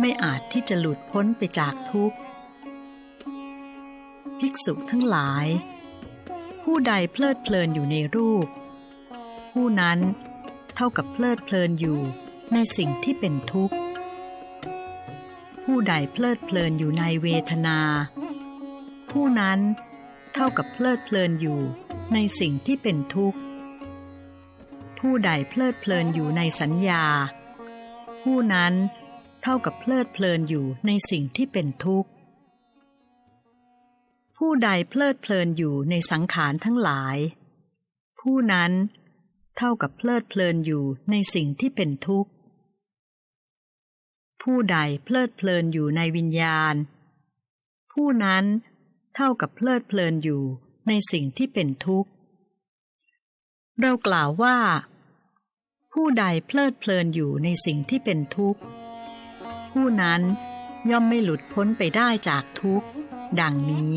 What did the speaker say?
ไม่อาจที่จะหลุดพ้นไปจากทุกข์ ภิกษุทั้งหลาย ผู้ใดเพลิดเพลินอยู่ในรูป ผู้นั้นเท่ากับเพลิดเพลินอยู่ในสิ่งที่เป็นทุกข์ ผู้ใดเพลิดเพลินอยู่ในเวทนา ผู้นั้นเท่ากับเพลิดเพลินอยู่ในสิ่งที่เป็นทุกข์ ผู้ใดเพลิดเพลินอยู่ในสัญญา ผู้นั้นเท่ากับเพลิดเพลินอยู่ในสิ่งที่เป็นทุกข์ ผู้ใดเพลิดเพลินอยู่ในสังขารทั้งหลาย ผู้นั้นเท่ากับเพลิดเพลินอยู่ในสิ่งที่เป็นทุกข์ ผู้ใดเพลิดเพลินอยู่ในวิญญาณ ผู้นั้นเท่ากับเพลิดเพลินอยู่ในสิ่งที่เป็นทุกข์ เรากล่าวว่า ผู้ใดเพลิดเพลินอยู่ในสิ่งที่เป็นทุกข์ ผู้นั้น ย่อมไม่หลุดพ้นไปได้จากทุกข์ ดังนี้